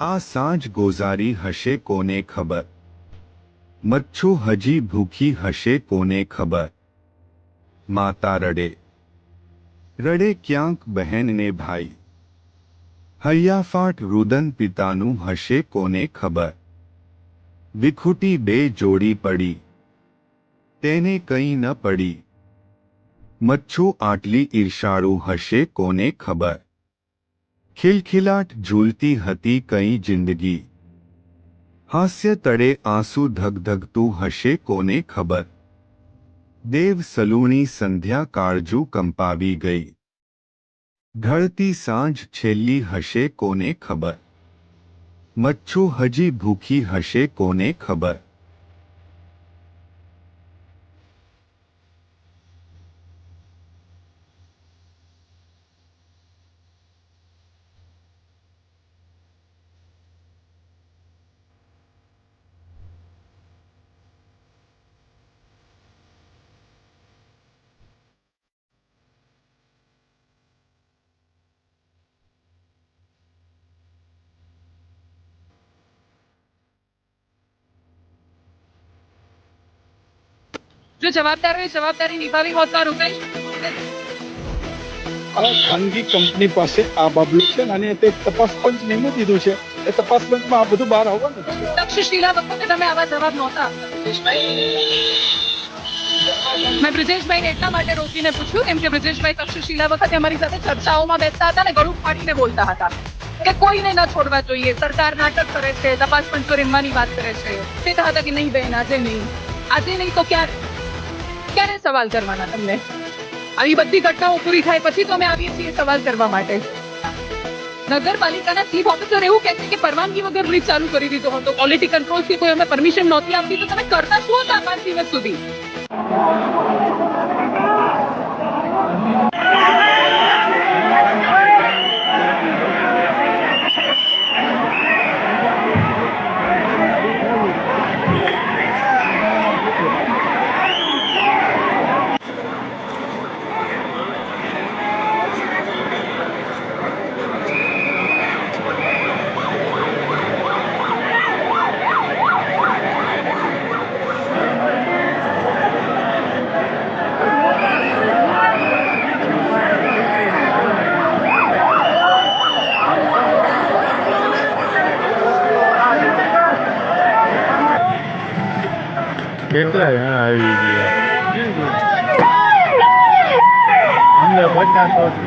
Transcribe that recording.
આ સાંજ ગોઝારી હશે કોને ખબર મચ્છો હજી ભૂખી હશે કોને ખબર માતા રડે રડે ક્યાંક બહેનને ભાઈ હૈયાફાટ રુદન પિતાનું હશે કોને ખબર વિખૂટી બે જોડી પડી તેને કંઈ ન પડી મચ્છો આટલી ઈર્ષાળુ હશે કોને ખબર ખિલખિલાટ ઝૂલતી હતી કઈ જિંદગી હાસ્ય તળે આંસુ ધગધગતું હશે કોને ખબર દેવ સલૂણી સંધ્યા કાળજુ કંપાવી ગઈ ઢળતી સાંજ છેલ્લી હશે કોને ખબર મચ્છો હજી ભૂખી હશે કોને ખબર જો જવાબદાર હોય જવાબદારી નિભાવી હોત તો આ ખાનગી કંપની પાસે આ બાબલું છે અને તે તપાસ પંચ નિયમિત દીધું છે. એ તપાસ પંચમાં આ બધું બહાર આવવાનું છે. તક્ષશિલા વખતે તમે આવા જવાબ નહોતા. મેં બ્રિજેશભાઈને એટલા માટે રોકીને પૂછ્યું કેમ કે બ્રિજેશભાઈ તક્ષશિલા વખતે અમારી સાથે ચર્ચાઓમાં બેસતા હતા અને ગળું ફાડીને બોલતા હતા. કે કોઈને ન છોડવા જોઈએ. સરકાર નાટક કરે છે તપાસ પંચો રીમવાની વાત કરે છે. કહેતા હતા કે નહીં બેન આજે નહીં. આજે નહીં તો ક્યારે? ક્યારે સવાલ કરવાના તમને? આવી બધી ઘટનાઓ પૂરી થાય પછી તો અમે આવીએ છીએ સવાલ કરવા માટે. નગરપાલિકાના ચીફ ઓફિસર એવું કહે છે કે પરવાનગી વગર બ્રિજ ચાલુ કરી દીધો હતો. ક્વોલિટી કંટ્રોલથી કોઈ અમે પરમિશન નહોતી આપતી તો તમે કરતા શું હતા પાંચ દિવસ સુધી? કેટલા જણા આવી ગયા? અમને પચાસ વર્ષ